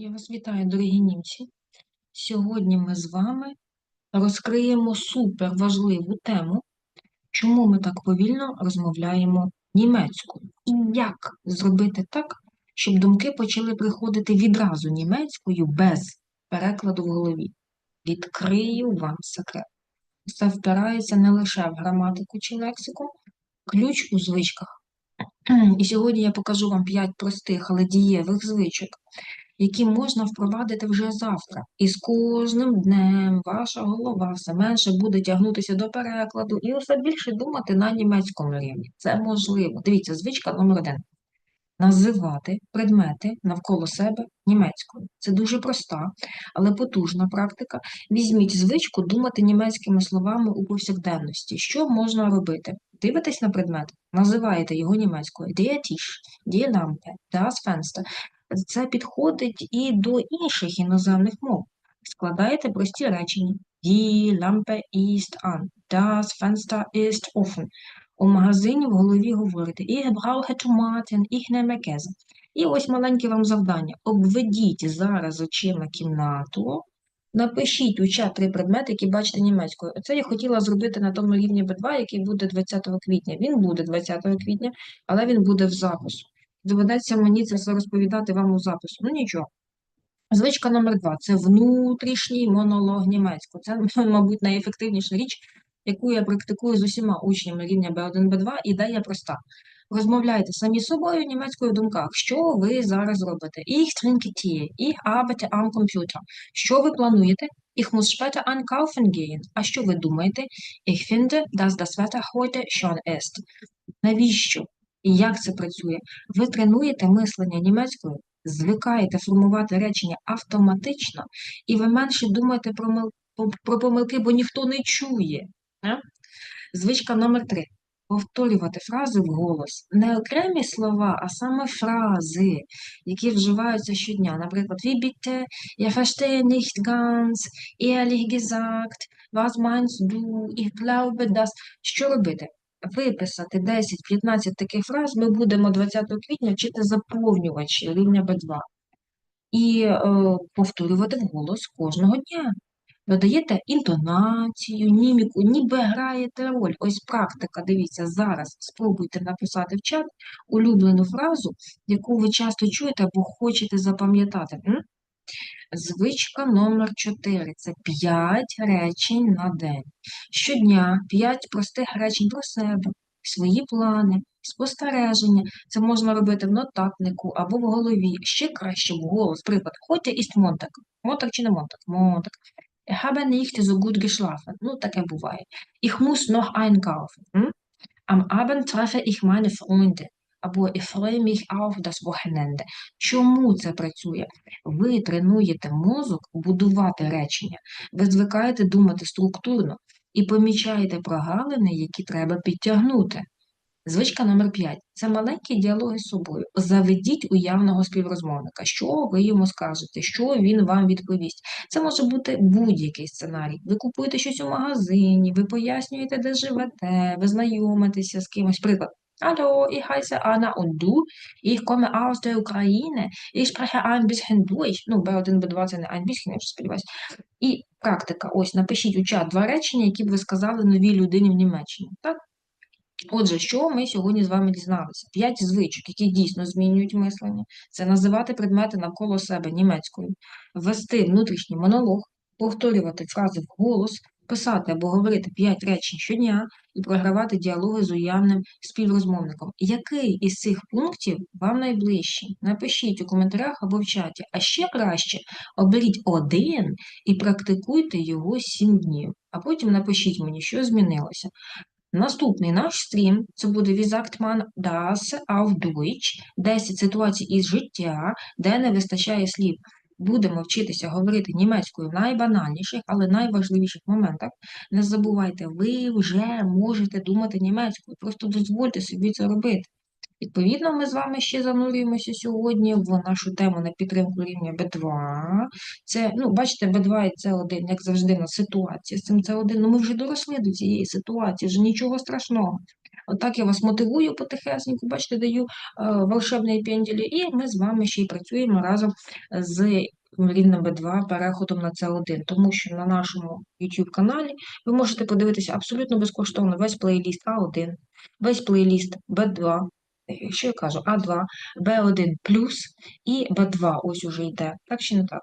Я вас вітаю, дорогі німці. Сьогодні ми з вами розкриємо суперважливу тему, чому ми так повільно розмовляємо німецькою. І як зробити так, щоб думки почали приходити відразу німецькою без перекладу в голові. Відкрию вам секрет. Це впирається не лише в граматику чи лексику, ключ у звичках. І сьогодні я покажу вам 5 простих, але дієвих звичок, які можна впровадити вже завтра. І з кожним днем ваша голова все менше буде тягнутися до перекладу і все більше думати на німецькому рівні. Це можливо. Дивіться, звичка номер один. Називати предмети навколо себе німецькою. Це дуже проста, але потужна практика. Візьміть звичку думати німецькими словами у повсякденності. Що можна робити? Дивитесь на предмет, називаєте його німецькою Der Tisch, die Lampe, das Fenster. Це підходить і до інших іноземних мов. Складаєте прості речення. Die Lampe ist an, das Fenster ist offen. У магазині в голові говорите Ich brauche Tomaten, ich nehme Käse. І ось маленьке вам завдання. Обведіть зараз очима кімнату, напишіть у чат три предмети, які бачите німецькою. Оце я хотіла зробити на тому рівні B2, який буде 20 квітня. Він буде 20 квітня, але він буде в запису. Доведеться мені це все розповідати вам у запису. Ну нічого. Звичка номер два це внутрішній монолог німецького. Це, мабуть, найефективніша річ, яку я практикую з усіма учнями рівня B1, B2, ідея проста. Розмовляйте самі з собою німецькою думках. Що ви зараз робите? Ich trinke Tee, ich arbeite am Computer. Що ви плануєте? Ich muss später einkaufen gehen. А що ви думаєте? Ich finde, dass das Wetter heute schon ist. Навіщо? І як це працює? Ви тренуєте мислення німецькою, звикаєте формувати речення автоматично, і ви менше думаєте про, про помилки, бо ніхто не чує. А? Звичка номер три. Повторювати фрази вголос. Не окремі слова, а саме фрази, які вживаються щодня. Наприклад, wie bitte, я verstehe nicht ganz, ehrlich gesagt, was meinst du, ich glaube, dass. Що робити? Виписати 10-15 таких фраз ми будемо 20 квітня вчити заповнювачі рівня B2. І е, повторювати вголос кожного дня. Додаєте інтонацію, міміку, ніби граєте роль. Ось практика, дивіться, зараз спробуйте написати в чат улюблену фразу, яку ви часто чуєте або хочете запам'ятати. Звичка номер 4 це 5 речень на день. Щодня 5 простих речень про себе, свої плани, спостереження. Це можна робити в нотатнику або в голові. Ще краще в голос. Приклад, Хотя ist Montag. Montag чи не Montag? Montag. Ich habe nicht so gut geschlafen. Ну, таке буває. Ich muss noch einkaufen. Hm? Am Abend treffe ich meine Freunde. Або freue mich auf das Wochenende. Чому це працює? Ви тренуєте мозок будувати речення. Ви звикаєте думати структурно і помічаєте прогалини, які треба підтягнути. Звичка номер 5 це маленькі діалоги з собою. Заведіть уявного співрозмовника, що ви йому скажете, що він вам відповість. Це може бути будь-який сценарій. Ви купуєте щось у магазині, ви пояснюєте, де живете, ви знайомитеся з кимось. Приклад. Hallo, ich heiße Anna und du? Ich komme aus der Ukraine. Ich spreche ein bisschen durch. Ну, B1, B2 це не ein bisschen, я сподіваюся. І практика. Ось, напишіть у чат два речення, які б ви сказали новій людині в Німеччині. Так? Отже, що ми сьогодні з вами дізналися? П'ять звичок, які дійсно змінюють мислення. Це називати предмети навколо себе німецькою, вести внутрішній монолог, повторювати фрази вголос, писати або говорити п'ять речень щодня і програвати діалоги з уявним співрозмовником. Який із цих пунктів вам найближчий? Напишіть у коментарях або в чаті. А ще краще оберіть один і практикуйте його сім днів. А потім напишіть мені, що змінилося. Наступний наш стрім це буде Wie sagt man das auf Deutsch? 10 ситуацій із життя, де не вистачає слів. Будемо вчитися говорити німецькою в найбанальніших, але найважливіших моментах. Не забувайте, ви вже можете думати німецькою, просто дозвольте собі це робити. Відповідно, ми з вами ще занурюємося сьогодні в нашу тему на підтримку рівня B2. Це, ну, бачите, B2 і С1, як завжди, на ситуація з цим С1. Ну, ми вже доросли до цієї ситуації, вже нічого страшного. Отак я вас мотивую потихесеньку, бачите, даю е, волшебні пенділі, і ми з вами ще й працюємо разом з рівнем B2 переходом на C1, тому що на нашому YouTube каналі ви можете подивитися абсолютно безкоштовно весь плейліст А1, весь плейліст B2, е, що я кажу, А2, B1 і B2 ось уже йде. Так чи не так?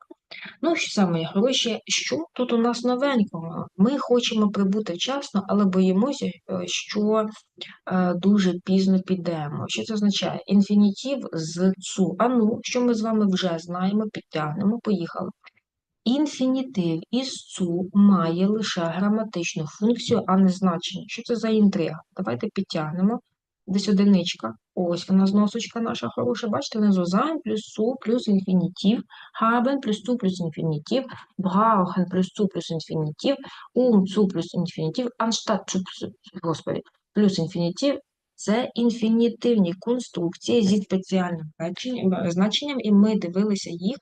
Ну, що саме хороші, що тут у нас новенького? Ми хочемо прибути вчасно, але боїмося, е, що е, дуже пізно підемо. Що це означає? Інфінітив з цу. А ну, що ми з вами вже знаємо, підтягнемо, поїхали. Інфінітив із цу має лише граматичну функцію, а не значення. Що це за інтрига? Давайте підтягнемо. Десь одиничка. Ось вона зносочка наша хороша. Бачите, внизу sein плюс су плюс інфінітив, haben плюс цу плюс інфінітив, brauchen плюс цу плюс інфінітив, um цу плюс anstatt цу, господи, плюс інфінітив. Це інфінітивні конструкції зі спеціальним значенням, і ми дивилися їх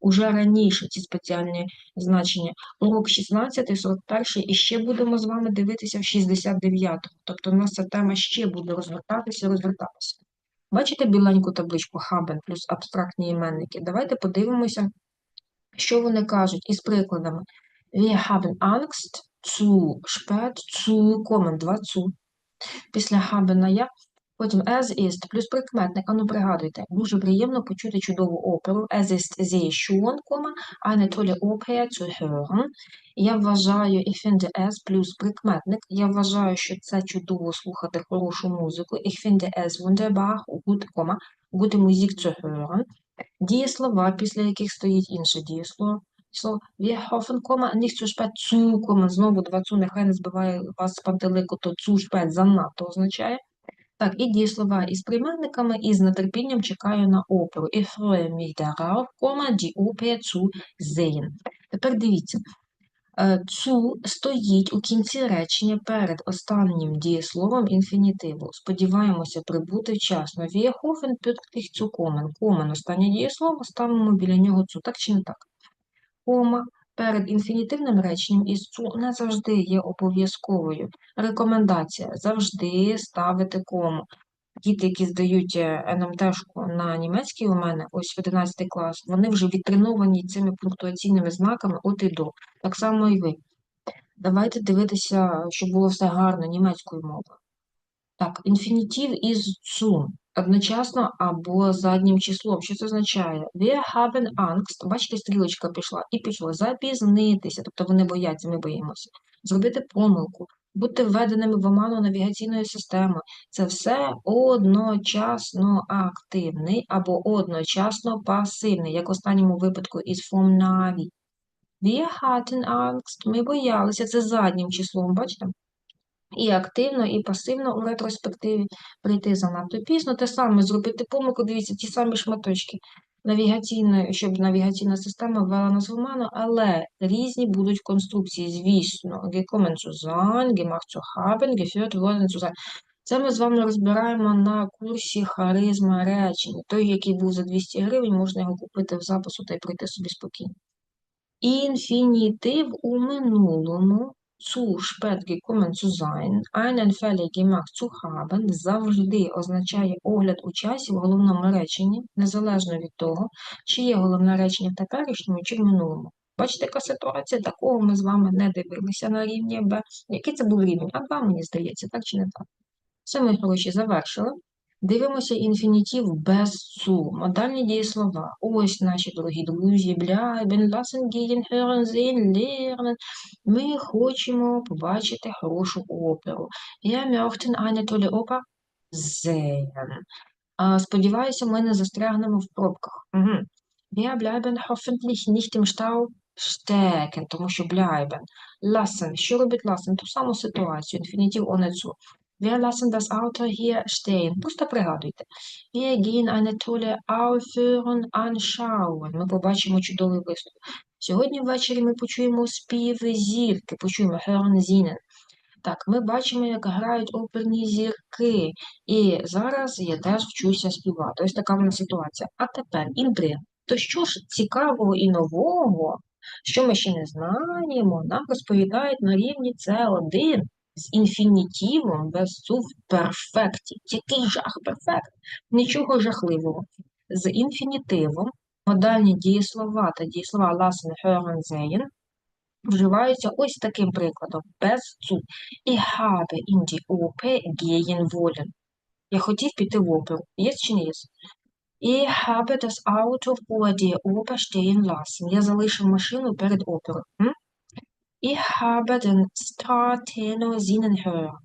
уже раніше ці спеціальні значення. Урок 16, 41 і ще будемо з вами дивитися в 69-му. Тобто у нас ця тема ще буде розвертатися, розвертатися. Бачите біленьку табличку Хабен плюс абстрактні іменники? Давайте подивимося, що вони кажуть із прикладами. Wir haben Angst zu spät zu kommen, два zu. Після haben я Потім as ist плюс прикметник. Ану, пригадуйте, дуже приємно почути чудову оперу. As ist sehr schön, eine tolle Oper zu hören. Я вважаю, ich finde es плюс прикметник. Я вважаю, що це чудово слухати хорошу музику. Ich finde es wunderbar, gut, gute Musik zu hören. Дієслова, після яких стоїть інше дієслово. Wir hoffen, nicht zu spät zu, знову два цу, нехай не збиває вас з пантелику, то zu spät занадто означає. Так, і дієслова із прийменниками, і з нетерпінням чекаю на оперу. Ich freue mich darauf, die Oper zu sehen. Тепер дивіться. Цу стоїть у кінці речення перед останнім дієсловом інфінітиву. Сподіваємося прибути вчасно. Hoffen pünktlich zu kommen. Комен останнє дієслово, ставимо біля нього цу. Так чи не так? Кома Перед інфінітивним реченням із цу не завжди є обов'язковою. Рекомендація завжди ставити кому. Діти, які здають е, НМТшку на німецький у мене, ось 11 клас, вони вже відтреновані цими пунктуаційними знаками от і до. Так само і ви. Давайте дивитися, щоб було все гарно німецькою мовою. Так, інфінітив із цу одночасно або заднім числом. Що це означає? Wir haben Angst, бачите, стрілочка пішла, і пішло запізнитися, тобто вони бояться, ми боїмося. Зробити помилку, бути введеними в оману навігаційної системи. Це все одночасно активний або одночасно пасивний, як в останньому випадку із vom Navi. Wir hatten Angst, ми боялися, це заднім числом, бачите? І активно, і пасивно у ретроспективі прийти занадто пізно. Те саме зробити помилку, дивіться, ті самі шматочки навігаційної, щоб навігаційна система ввела нас в оману, але різні будуть конструкції, звісно, gekommen zu sein, gemacht zu haben, geführt worden zu sein. Це ми з вами розбираємо на курсі харизма речення. Той, який був за 200 гривень, можна його купити в запису та й пройти собі спокійно. Інфінітив у минулому zu spät gekommen zu sein, einen Fehler gemacht zu haben завжди означає огляд у часі в головному реченні, незалежно від того, чи є головне речення в теперішньому чи в минулому. Бачите, яка ситуація? Такого ми з вами не дивилися на рівні Б. Який це був рівень? А2, мені здається, так чи не так? Все, ми, гроші завершили. Дивимося інфінітив без цу, модальні дієслова. Ось наші дорогі друзі, bleiben, lassen gehen, hören, sehen, lernen. Ми хочемо побачити хорошу оперу. Wir möchten eine tolle Oper sehen. Сподіваюся, ми не застрягнемо в пробках. Wir bleiben hoffentlich nicht im Stau stecken, тому що bleiben. Lassen. Що робить lassen? Ту саму ситуацію. Інфінітив ohne zu. Wir lassen das Auto hier stehen. Просто пригадуйте. Wir gehen eine tolle Aufführung anschauen. Ми побачимо чудовий виступ. Сьогодні ввечері ми почуємо співи зірки, почуємо hören singen. Так, ми бачимо, як грають оперні зірки. І зараз я теж вчуся співати. Ось така в нас ситуація. А тепер інтрига. То що ж цікавого і нового, що ми ще не знаємо, нам розповідають на рівні С1. З інфінітивом без цю в перфекті. Який жах перфект? Нічого жахливого. З інфінітивом модальні дієслова та дієслова lassen, hören, вживаються ось таким прикладом. Без цу. Ich habe in die Oper gehen. Я хотів піти в оперу. Є чи не є? Ich habe das Auto vor der Oper stehen lassen. Я залишив машину перед оперою. Ich habe den Star-Tenor singen hören.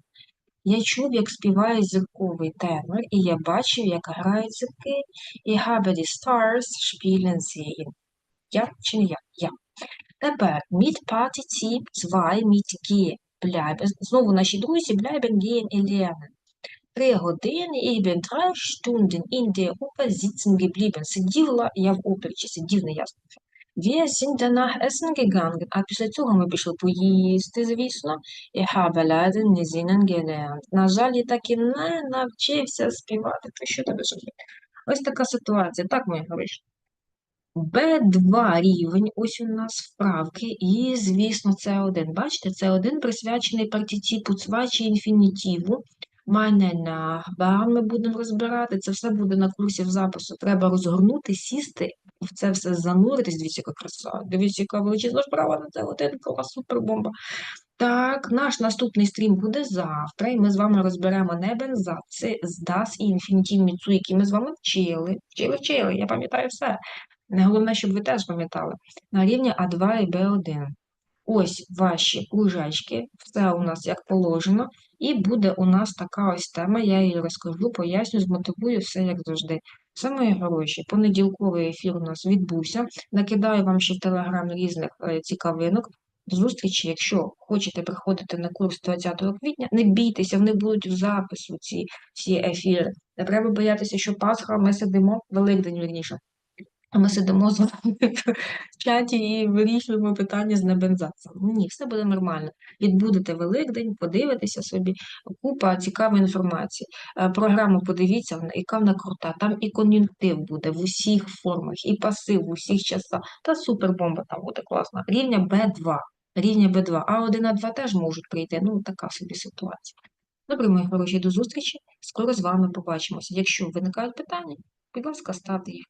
Я чув, як співає зірковий тенор, і я бачив, як грають зірки. Ich habe die Stars spielen sehen. Я чи не я? Я. Тепер mit Partizip 2 mit G bleiben. Знову наші друзі bleiben gehen і lernen. Три години, bin drei Stunden in der Oper sitzen geblieben. Сиділа я в опері, чи сидів, не ясно. Wir sind danach essen gegangen. А після цього ми пішли поїсти, звісно. Ich habe leider nicht singen gelernt. На жаль, я так і не навчився співати. То що тебе жаль? Ось така ситуація. Так, мої хороші. Б2 рівень, ось у нас вправки, і, звісно, С1. Бачите, С1 присвячений партиципу цва чи інфінітиву. Meine Nachbarn ми будемо розбирати. Це все буде на курсі в запису. Треба розгорнути, сісти, в це все зануритись. Дивіться, яка краса. Дивіться, яка величезна справа на це один клас, супербомба. Так, наш наступний стрім буде завтра, і ми з вами розберемо не бенза, це здас і інфінітивні цу, які ми з вами вчили. Вчили, вчили, я пам'ятаю все. Не Головне, щоб ви теж пам'ятали. На рівні А2 і Б1. Ось ваші кружечки, все у нас як положено, і буде у нас така ось тема, я її розкажу, поясню, змотивую все як завжди. Все мої гроші, понеділковий ефір у нас відбувся. Накидаю вам ще в Телеграм різних е, цікавинок. Зустрічі, якщо хочете приходити на курс 20 квітня, не бійтеся, вони будуть в запису ці всі ефіри. Не треба боятися, що Пасха, ми сидимо, Великдень, вірніше. Ми сидимо з вами в чаті і вирішуємо питання з небензацем. Ні, все буде нормально. Відбудете Великдень, подивитеся собі, купа цікавої інформації. Е, Програму подивіться, яка вона крута. Там і кон'юнктив буде в усіх формах, і пасив в усіх часах. Та супербомба там буде класна. Рівня Б2. Рівня Б2. А1, А2 теж можуть прийти. Ну, така собі ситуація. Добре, мої хороші, до зустрічі. Скоро з вами побачимося. Якщо виникають питання, будь ласка, ставте їх.